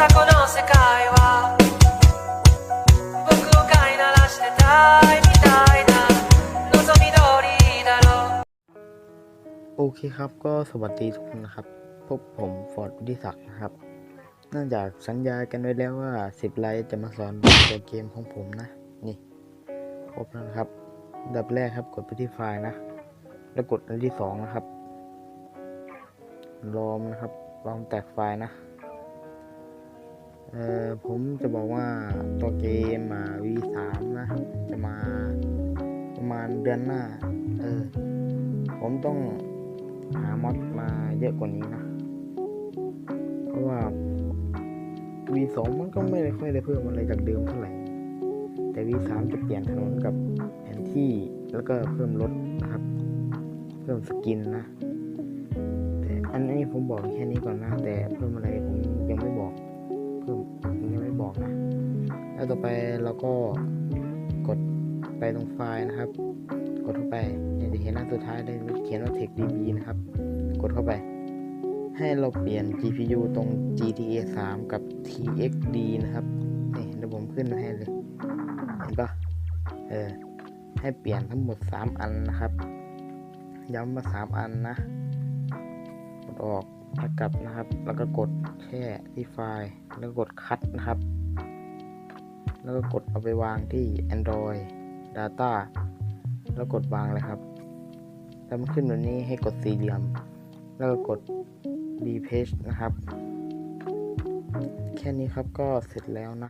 さこの世界は僕を飼いならしてたいみたいな望み通りだろう โอเคครับ ก็สวัสดีทุกคนนะครับ พบผมฟอร์ดวุฒิศักดิ์นะครับ เนื่องจากสัญญากันไว้แล้วว่า 10 ไลท์จะมาสอนตัวเกมของผมนะ นี่ ครบแล้วนะครับอันดับแรกครับกดไปที่ไฟล์นะ แล้วกดอันที่สองนะครับรอมนะครับลองแตกไฟล์นะ เออผมจะบอกว่าตัวเกมมา V3 นะ จะมาประมาณเดือนหน้า เออ ผมต้องหามอดมาเยอะกว่านี้นะ เพราะว่า V2 มันก็ไม่ได้ค่อยได้เพิ่มอะไรจากเดิมเท่าไหร่ แต่ V3 จะเปลี่ยนถนนกับแผนที่แล้วก็เพิ่มรถนะครับ เพิ่มสกินนะแต่อันนี้ผมบอกแค่นี้ก่อนนะ แต่เพิ่มอะไรผมยังไม่บอก แล้วต่อไปเราก็กดไปตรงไฟล์นะครับ กดเข้าไปเนี่ยจะเห็นหน้าสุดท้ายได้เขียนว่า TechDB นะครับ กดเข้าไป ให้เราเปลี่ยน GPU ตรง GTA 3 กับ TXD นะครับนี่เดี๋ยวผมขึ้นมาให้เลย เห็นปะเออ ให้เปลี่ยนทั้งหมด 3 อันนะครับ ย้ำว่า3 อันนะ กดออกแล้วกลับนะครับ แล้วก็กดแช่ที่ไฟล์ แล้วก็กดคัดนะครับ แล้วก็กดเอาไปวางที่ Android Data แล้วกดวางเลยครับถ้ามันขึ้นแบบนี้ให้กดสี่เหลี่ยม แล้วก็กด B page นะครับ แค่นี้ครับก็เสร็จแล้วนะ